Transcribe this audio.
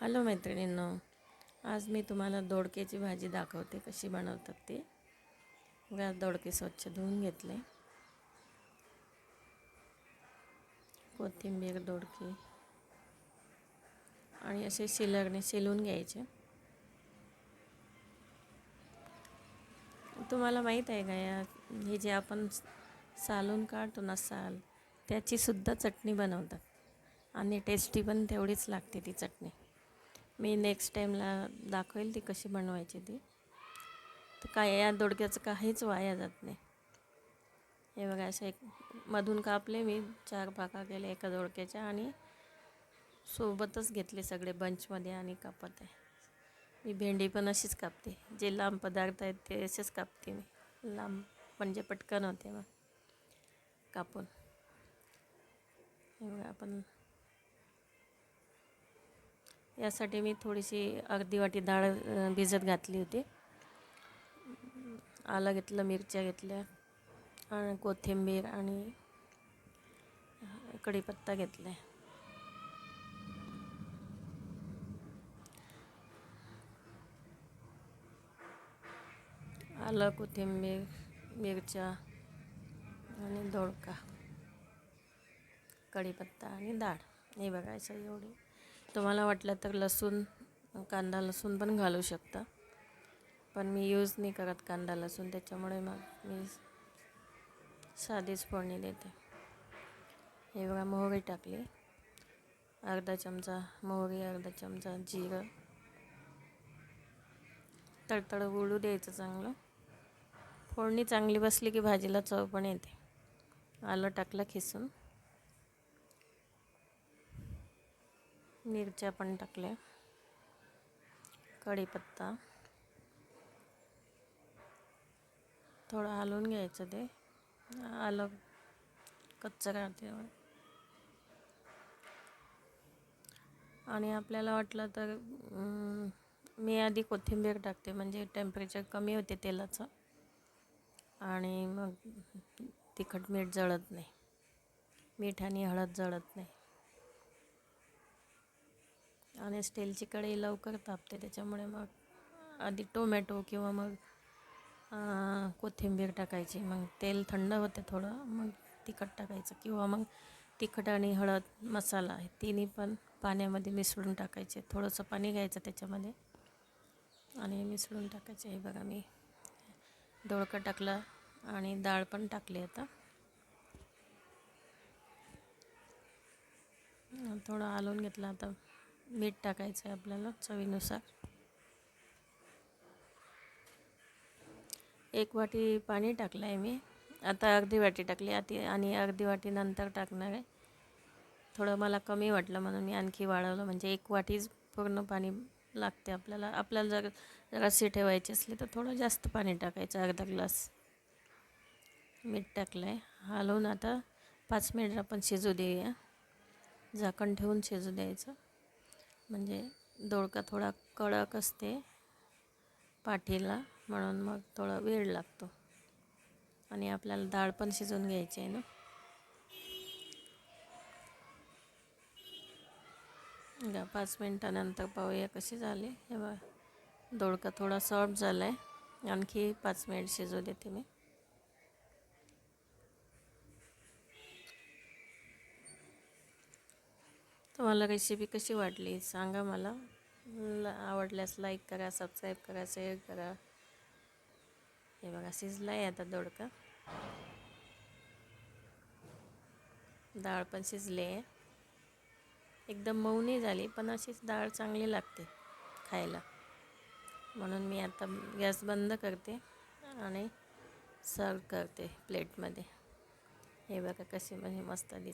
Hello मैत्रिणींनो आज मी तुम्हाला दोडक्याची भाजी दाखवते कशी बनवतात ते. बघा दोडके स्वच्छ धुवून घेतले. कोथिंबीर दोडके. आणि असे शिलरने शिलून घ्यायचे. तुम्हाला माहीत आहे का या हे जे आपण सालून काढतो ना साल त्याचीसुद्धा चटणी बनवतात. आणि टेस्टी पण तेवढीच लागते ती चटणी. मी नेक्स्ट टाईमला दाखवेल ती कशी बनवायची ती. तर काय या दोडक्याचं काहीच वाया जात नाही. हे बघा असं एक मधून कापले मी चार पाका केले एका दोडक्याच्या आणि सोबतच घेतले सगळे बंचमध्ये आणि कापत आहे. मी भेंडी पण अशीच कापते. जे लांब पदार्थ आहेत ते असेच कापते मी. लांब म्हणजे पटकन होते मग कापून. हे बघा आपण यासाठी मी थोडीशी अर्धी वाटी डाळ भिजत घातली होती. आलं घेतलं मिरच्या घेतल्या आणि कोथिंबीर आणि कढीपत्ता घेतला आलं कोथिंबीर मिरच्या आणि दोडका कढीपत्ता आणि डाळ. हे बघायचं एवढी तुम्हाला वाटलं तर लसूण कांदा लसूण पण घालू शकता. पण मी यूज नाही करत कांदा लसूण. त्याच्यामुळे मग मी साधीच फोडणी देते. हे बघा मोहरी टाकली. अर्धा चमचा मोहरी अर्धा चमचा जिरं. तडतड उडू द्यायचं चांगलं. फोडणी चांगली बसली की भाजीला चव पण येते. आलं टाकलं खिसून. मिरच्या पण टाकल्या. कढीपत्ता. थोडं हलवून घ्यायचं ते. आलं कच्चं राहते आणि आपल्याला वाटलं तर मी आधी कोथिंबीर टाकते म्हणजे टेम्परेचर कमी होते तेलाचं. आणि मग तिखट मीठ जळत नाही. मीठ आणि हळद जळत नाही. आणि स्टीलची कढई लवकर तापते त्याच्यामुळे मग आधी टोमॅटो किंवा मग कोथिंबीर टाकायची. मग तेल थंड होते थोडं मग तिखट टाकायचं. किंवा मग तिखट आणि हळद मसाला हे तिन्ही पण पाण्यामध्ये मिसळून टाकायचे. थोडंसं पाणी घ्यायचं त्याच्यामध्ये. आणि मिसळून टाकायचे. हे बघा मी दोडका टाकला आणि डाळ पण टाकली आता. थोडं आलून घेतलं आता. मीठ टाकायचं आहे आपल्याला चवीनुसार. एक वाटी पाणी टाकलं आहे मी. आता अर्धी वाटी टाकली. आती आणि अर्धी वाटी नंतर टाकणार आहे. थोडं मला कमी वाटलं म्हणून मी आणखी वाढवलं. म्हणजे एक वाटीच पूर्ण पाणी लागते आपल्याला. आपल्याला जर रस्सी ठेवायची असली तर थोडं जास्त पाणी टाकायचं. अर्धा ग्लास मीठ टाकलं आहे हलवून आता पाच मिनिट आपण शिजू देऊया. झाकण ठेवून शिजू द्यायचं. म्हणजे दोडका थोडा कडक असते पाठीला म्हणून मग थोडा वेळ लागतो. आणि आपल्याला डाळ पण शिजवून घ्यायची आहे ना. बघा पाच मिनटानंतर पाहूया कशी झाली. हे बघा दोडका थोडा सॉफ्ट झाला आहे आणखी पाच मिनिट शिजू देते मी. तुम्हाला रेसिपी कशी वाटली सांगा मला. आवडल्यास लाईक करा सबस्क्राईब करा शेअर करा. हे बघा शिजला आहे आता दोडका. डाळ पण शिजली आहे एकदम मऊ झाली पण अशीच डाळ चांगली लागते खायला. म्हणून मी आता गॅस बंद करते आणि सर्व करते प्लेटमध्ये हे बघा कशी म्हणजे मस्त दिसते.